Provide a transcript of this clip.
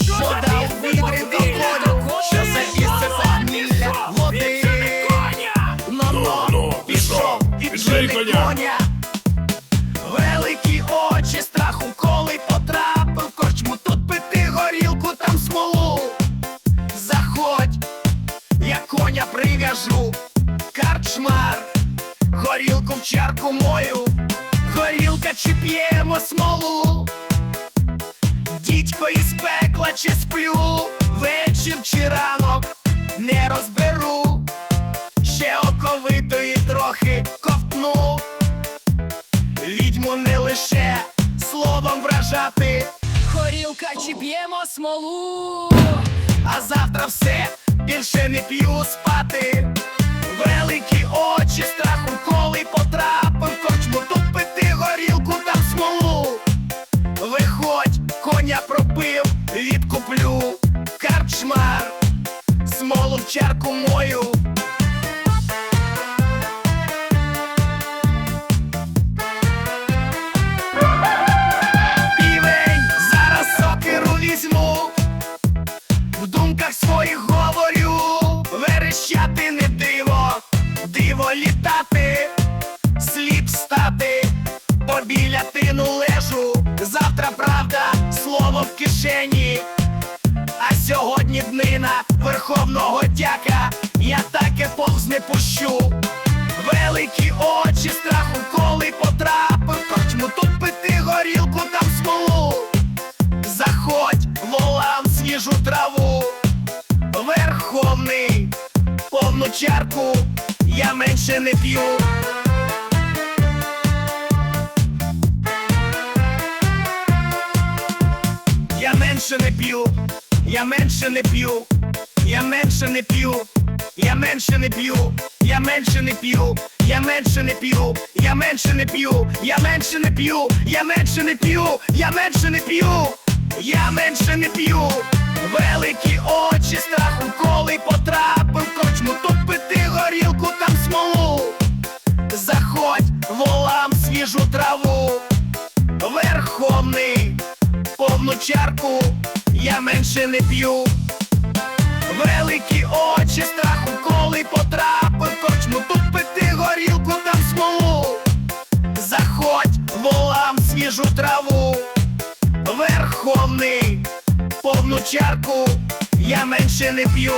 Вода у відрі полю, що це ісцела мілля води. На дно пішов і джини коня. Великі очі страху, коли потрапив корчму, тут пити горілку, там смолу. Заходь, я коня прив'яжу, карчмар, горілку в чарку мою, горілка чи п'ємо смолу. Дідько і спе пекла чи сплю, вечір чи ранок не розберу, ще оковитої трохи ковтну, відьму не лише словом вражати, Горілка чи п'ємо смолу. а завтра все більше не п'ю спати. Великі очі чарку мою. Півень, зараз сокиру візьму, в думках своїх говорю, верещати не диво, диво літати, слід стати, побіля тину лежу, завтра правда, слово в кишені, днина верховного дяка, я таке повз не пущу. Великі очі страху, коли потрапив корчму, тут пити горілку, там смолу. Заходь, волам свіжу траву, верховний, повну чарку, я менше не п'ю. Я менше не п'ю, я менше не п'ю, я менше не п'ю, я менше не п'ю, я менше не п'ю, я менше не п'ю, я менше не п'ю, я менше не п'ю, я менше не п'ю, я менше не п'ю, я менше не п'ю, великі очі страху, коли потрапив в корчму, тут пити горілку, там смолу. Заходь, волам свіжу траву, верховний повну чарку, я менше не п'ю. Великі очі страху, коли потрапив корчму, тут пити горілку, там смолу. Заходь, волам свіжу траву, верховний, повну чарку, я менше не п'ю.